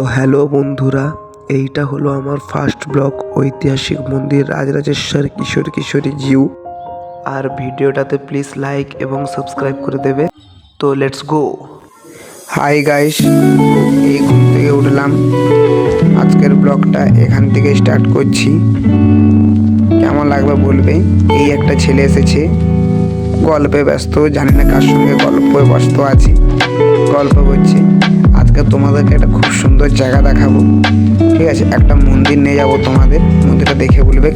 তো হ্যালো বন্ধুরা, এইটা হলো আমার ফার্স্ট ব্লগ ঐতিহাসিক মন্দির রাজরাজেশ্বর কিশোর কিশোরী জিউ। আর ভিডিওটাতে প্লিজ লাইক এবং সাবস্ক্রাইব করে দেবে। তো লেটস গো হাই গাইস এই ঘুম থেকে উঠলাম। আজকের ব্লগটা এখান থেকে স্টার্ট করছি। কেমন লাগবে বলবে? এই একটা ছেলে এসেছে। গল্পে ব্যস্ত, জানি না কার সঙ্গে গল্পে ব্যস্ত আছে। গল্প করছে। আজকে তোমাদেরকে একটা খুব সুন্দর জায়গা দেখাবো। ঠিক আছে, একটা মন্দির নিয়ে যাব তোমাদের, মন্দিরটা দেখে বলবে।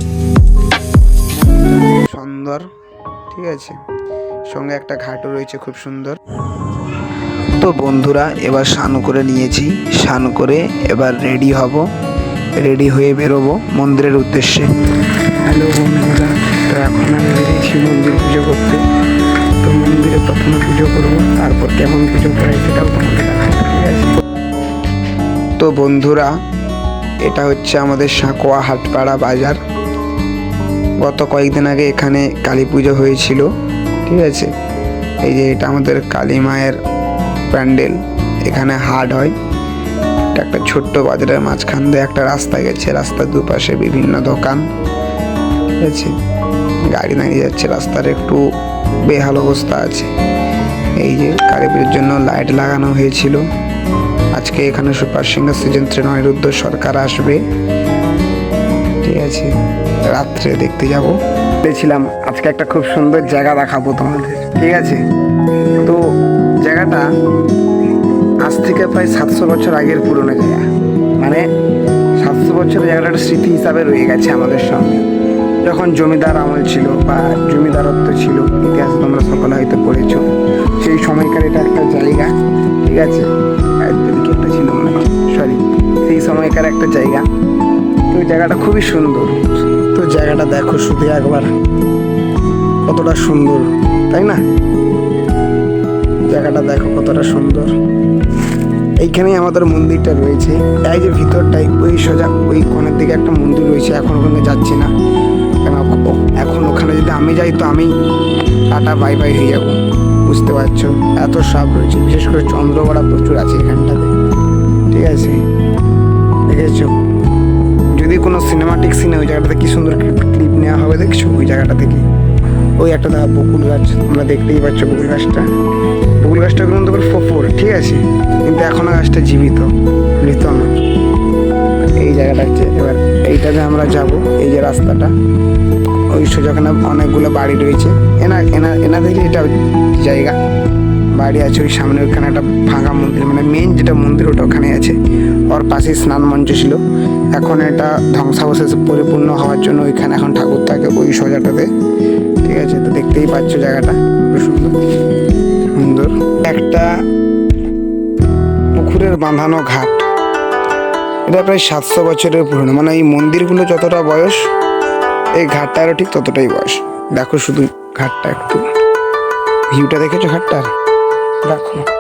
সুন্দর, ঠিক আছে। সঙ্গে একটা ঘাটও রয়েছে খুব সুন্দর। তো বন্ধুরা, এবার স্নান করে নিয়েছি। স্নান করে এবার রেডি হব। রেডি হয়ে বেরোবো মন্দিরের উদ্দেশ্যে। হ্যালো বন্ধুরা, তো এখন আমি বেরিয়েছি মন্দির পুজো করতে। তো মন্দিরে প্রথমে পুজো করব, তারপর কেমন পুজো করে সেটাও তোমাকে দেখাবো। তো বন্ধুরা, এটা হচ্ছে আমাদের সাঁকোয়া হাটপাড়া বাজার। গত কয়েকদিন আগে এখানে কালী পুজো হয়েছিল, ঠিক আছে? এই যে এটা আমাদের কালী মায়ের প্যান্ডেল, এখানে হাট হয়। এটা একটা ছোট্ট বাজারের মাঝখান দিয়ে একটা রাস্তা গেছে, রাস্তার দুপাশে বিভিন্ন দোকান, ঠিক আছে? গাড়ি দাঁড়িয়ে যাচ্ছে, রাস্তার একটু বেহাল অবস্থা আছে। এই যে কালী পুজোর জন্য লাইট লাগানো হয়েছিল। আজকে এখানে super singer season train Anirudh Sarkar আসবে। ঠিক আছে, রাত্রে দেখতে যাব। দেখছিলাম, আজকে একটা খুব সুন্দর জায়গা দেখাবো তোমাদের। ঠিক আছে? তো জায়গাটা আজ থেকে প্রায় সাতশো বছর আগের পুরনো জায়গা। মানে সাতশো বছরের জায়গাটা স্মৃতি হিসাবে রয়ে গেছে আমাদের সঙ্গে। যখন জমিদার আমল ছিল বা জমিদারত্ব ছিল, ইতিহাস তোমরা সকলে হয়তো পড়েছ, সেই সময়কার এটা একটা জায়গা। ঠিক আছে? জায়গা। তো জায়গাটা খুবই সুন্দর। তো জায়গাটা দেখো শুধু একবার। কতটা সুন্দর, তাই না? জায়গাটা দেখো কতটা সুন্দর। এইখানেই আমাদের মন্দিরটা রয়েছে। এই যে ভিতরটাই, ওই সোজা ওই কোণের দিকে একটা মন্দির রয়েছে। এখন ওখানে যাচ্ছি না। কেন এখন ওখানে যদি আমি যাই, তো আমি টাটা, বাই বাই হয়ে যাব। বুঝতে পারছ? এত সাপ রয়েছে। বিশেষ করে চন্দ্রগড়া প্রচুর আছে এখানটাতে। ঠিক আছে? দেখেছ? যদি কোনো সিনেমাটিক সিনে ওই জায়গাটাতে কি সুন্দর ক্লিপ নেওয়া হবে দেখছ? ওই জায়গাটা থেকে। ওই একটা দেখা বকুল গাছ, তোমরা দেখতেই পাচ্ছ বকুল গাছটা। বকুল গাছটা কিন্তু ফোফর, ঠিক আছে? কিন্তু এখনও গাছটা জীবিত, মৃত না এই জায়গাটা হচ্ছে এবার এইটাতে আমরা যাব, এই যে রাস্তাটা। ওই সোজাখানে অনেকগুলো বাড়ি রয়েছে। এনা এনা এনাদের এটা জায়গা। বাড়ি আছে ওই সামনে ওইখানে একটা ফাঁকা মন্দির মানে মেন যেটা মন্দির ওটা ওখানে আছে। ওর পাশে স্নান মঞ্চ ছিল। এখন এটা ধ্বংসাবশেষ পরিপূর্ণ হওয়ার জন্য ওইখানে এখন ঠাকুর থাকে ওই সোজাটাতে। ঠিক আছে, তো দেখতেই পাচ্ছ জায়গাটা। সুন্দর। সুন্দর। একটা পুকুরের বাঁধানো ঘাট। এটা প্রায় সাতশো বছরের পুরনো। মানে এই মন্দিরগুলো যতটা বয়স, এই ঘাটটারও ঠিক ততটাই বয়স। দেখো শুধু ঘাটটা একটু। ভিউটা দেখেছ ঘাটটার? দেখো।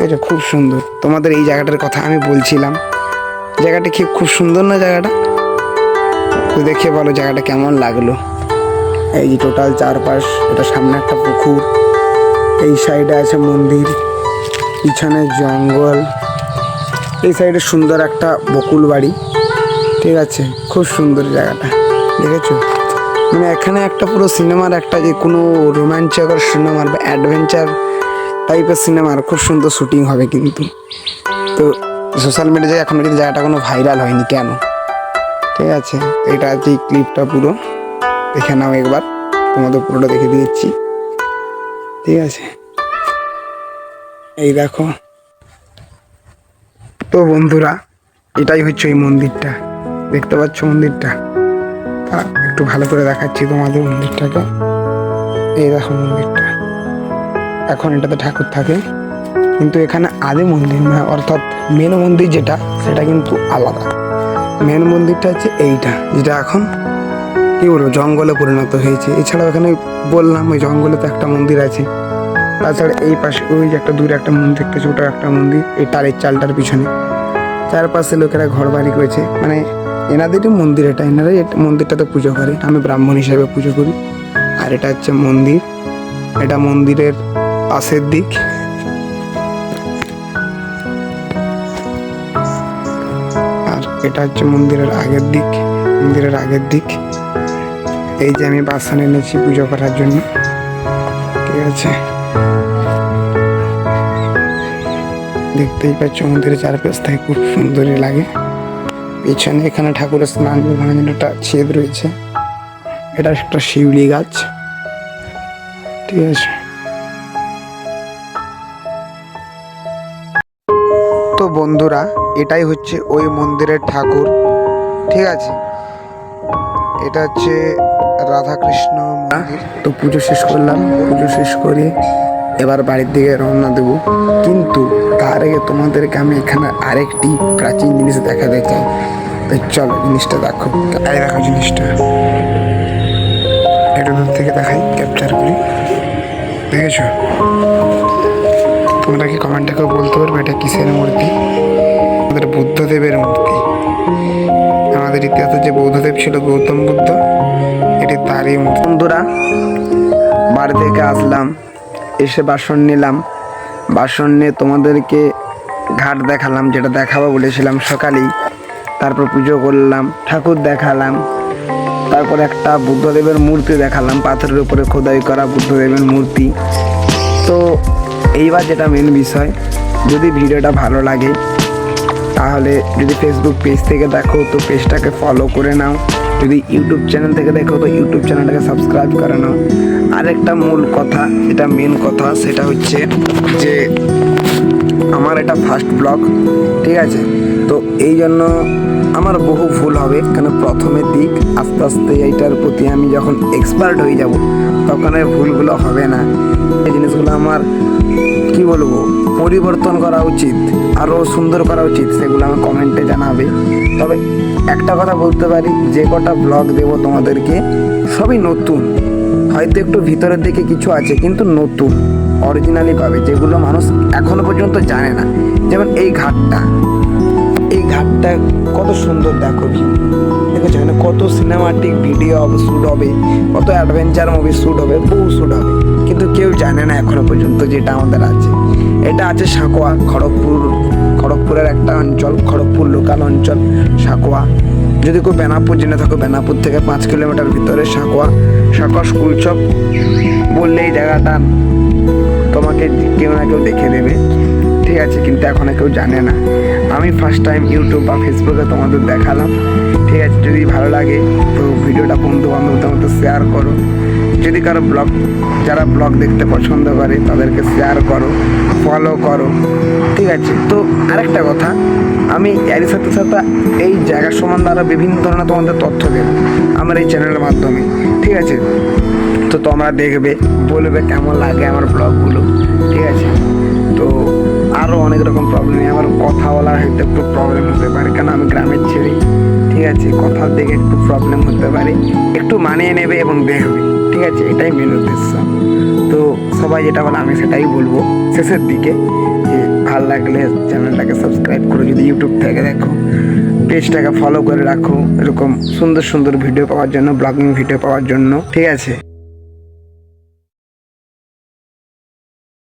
এটা খুব সুন্দর। তোমাদের এই জায়গাটার কথা আমি বলছিলাম। জায়গাটা কি খুব সুন্দর না জায়গাটা? তো দেখে বলো জায়গাটা কেমন লাগল। এই যে টোটাল চারপাশ, এটা সামনে একটা পুকুর। এই সাইডে আছে মন্দির, পিছনে জঙ্গল। এই সাইডে সুন্দর একটা বকুল বাড়ি। ঠিক আছে, খুব সুন্দর জায়গাটা। দেখেছ? মানে এখানে একটা পুরো সিনেমার একটা যে কোনো রোমাঞ্চকর সিনেমার বা অ্যাডভেঞ্চার টাইপের সিনেমার খুব সুন্দর শুটিং হবে কিন্তু। তো সোশ্যাল মিডিয়ায় এখনও কিন্তু জায়গাটা কোনো ভাইরাল হয়নি কেন? ঠিক আছে, এটা আছে এই ক্লিপটা পুরো। দেখে নাও একবার, তোমাদের পুরোটা দেখে দিয়েছি ঠিক আছে। এই দেখো। তো বন্ধুরা, এটাই হচ্ছে ওই মন্দিরটা। দেখতে পাচ্ছ মন্দিরটা? তা একটু ভালো করে দেখাচ্ছি তোমাদের মন্দিরটাকে। এই দেখো মন্দিরটা। এখন এটাতে ঠাকুর থাকে। কিন্তু এখানে আদি মন্দির মানে অর্থাৎ মেন মন্দির যেটা, সেটা কিন্তু আলাদা। মেন মন্দিরটা হচ্ছে এইটা, যেটা এখন কি বলব, জঙ্গলে পরিণত হয়েছে। এছাড়াও এখানে বললাম, ওই জঙ্গলে তো একটা মন্দির আছে। তাছাড়া এই পাশে, ওই যে একটা দূরে একটা মন্দির একটা ছোটো একটা মন্দির, এই টারের চালটার পিছনে। চারপাশে লোকেরা ঘর বাড়ি করেছে। মানে এনাদেরই মন্দির এটা, এনারাই মন্দিরটাতে পুজো করে। আমি ব্রাহ্মণ হিসাবে পুজো করি। আর এটা হচ্ছে মন্দির। এটা মন্দিরের পাশের দিক। আর এটা হচ্ছে মন্দিরের আগের দিক, মন্দিরের আগের দিক। এই যে আমি বাসন এনেছি পুজো করার জন্য। ঠিক আছে? দেখতেই পাচ্ছ মন্দিরের চারপাশ থেকে খুব সুন্দরই লাগে। পিছনে এখানে ঠাকুরের স্নান বিভাগের একটা ছেদ রয়েছে। এটা একটা শিউলি গাছ। ঠিক আছে? তো বন্ধুরা এটাই হচ্ছে ওই মন্দিরের ঠাকুর ঠিক আছে? এটা হচ্ছে রাধাকৃষ্ণ মন্দির। তো পুজো শেষ করলাম পুজো শেষ করে এবার বাড়ির দিকে রওনা দেবো। কিন্তু তার আগে তোমাদেরকে আমি এখানে আরেকটি প্রাচীন জিনিস দেখাতে চাই। তো চলো জিনিসটা দেখো। এই দেখো জিনিসটা। একটু দূর থেকে দেখাই ক্যাপচার করি। দেখেছ? তোমরা কি কমেন্টে কেউ বলতে পারবে এটা কিসের মূর্তি? আমাদের বুদ্ধদেবের মূর্তি। আমাদের ইতিহাসে যে বৌদ্ধদেব ছিল, গৌতম বুদ্ধ, এটি তারই মূর্তি। বন্ধুরা, বাড়ি থেকে আসলাম, এসে বাসন নিলাম। বাসন নিয়ে তোমাদেরকে ঘাট দেখালাম, যেটা দেখাবো বলেছিলাম সকালেই। তারপর পুজো করলাম, ঠাকুর দেখালাম। তারপর একটা বুদ্ধদেবের মূর্তি দেখালাম, পাথরের উপরে খোদাই করা বুদ্ধদেবের মূর্তি। তো এইবার যেটা মেন বিষয়, যদি ভিডিওটা ভালো লাগে, তাহলে যদি ফেসবুক পেজ থেকে দেখো, তো পেজটাকে ফলো করে নাও। যদি ইউটিউব চ্যানেল থেকে দেখো, তো ইউটিউব চ্যানেলটাকে সাবস্ক্রাইব করে নাও। আরেকটা মূল কথা, যেটা মেন কথা, সেটা হচ্ছে যে, আমার এটা ফার্স্ট ব্লগ ঠিক আছে? তো এই জন্য আমার বহু ভুল হবে। কেন প্রথমের দিক, আস্তে আস্তে এইটার প্রতি আমি যখন এক্সপার্ট হয়ে যাব, তখন আর ভুলগুলো হবে না। এই জিনিসগুলো আমার, কি বলব, পরিবর্তন করা উচিত আরও সুন্দর করা উচিত, সেগুলো আমার কমেন্টে জানাবে। তবে একটা কথা বলতে পারি, যে কটা ব্লগ দেবো তোমাদেরকে, সবই নতুন। হয়তো একটু ভিতরের দিকে কিছু আছে, কিন্তু নতুন অরিজিনালি পাবে যেগুলো মানুষ এখনও পর্যন্ত জানে না। যেমন এই ঘাটটা। এই কত সুন্দর দেখো view। দেখেছ? এখানে কত সিনেমাটিক ভিডিও শ্যুট হবে, কত অ্যাডভেঞ্চার মুভি শ্যুট হবে, বহু শ্যুট হবে। কিন্তু কেউ জানে না এখনও পর্যন্ত যেটা আমাদের আছে। এটা আছে সাঁকোয়া, খড়গপুর, খড়গপুরের একটা অঞ্চল, খড়গপুর লোকাল অঞ্চল, সাঁকোয়া। যদি কেউ বেনাপুর জেনে থাকো, বেনাপুর থেকে পাঁচ কিলোমিটার ভিতরে সাঁকোয়া। সাঁকোয়া স্কুল চক বললে এই জায়গাটা তোমাকে কেউ না কেউ দেখে দেবে ঠিক আছে, কিন্তু এখনও কেউ জানে না। আমি ফার্স্ট টাইম ইউটিউব বা ফেসবুকে তোমাদের দেখালাম। ঠিক আছে, যদি ভালো লাগে, তো ভিডিওটা বন্ধু বান্ধবদের মধ্যে শেয়ার করো। যদি কারও ব্লগ যারা ব্লগ দেখতে পছন্দ করে, তাদেরকে শেয়ার করো ফলো করো। ঠিক আছে, তো আরেকটা কথা, আমি এরই সাথে সাথে এই জায়গা সম্বন্ধে আরও বিভিন্ন ধরনের তোমাদের তথ্য দেবো আমার এই চ্যানেলের মাধ্যমে। ঠিক আছে, তো তোমরা দেখবে, বলবে কেমন লাগে আমার ব্লগগুলো ঠিক আছে আরও অনেক রকম প্রবলেম আমার কথা বলার হয়তো একটু প্রবলেম হতে পারে কেন আমি গ্রামের ছেলে। ঠিক আছে, কথার দিকে একটু প্রবলেম হতে পারে। একটু মানিয়ে নেবে এবং দেখবে। ঠিক আছে, এটাই মেন উদ্দেশ্য। তো সবাই যেটা বলে, আমি সেটাই বলব। শেষের দিকে, যে ভালো লাগলে চ্যানেলটাকে সাবস্ক্রাইব করে যদি ইউটিউব থেকে দেখো। পেজটাকে ফলো করে রাখো। এরকম সুন্দর সুন্দর ভিডিও পাওয়ার জন্য ব্লগিং ভিডিও পাওয়ার জন্য। ঠিক আছে।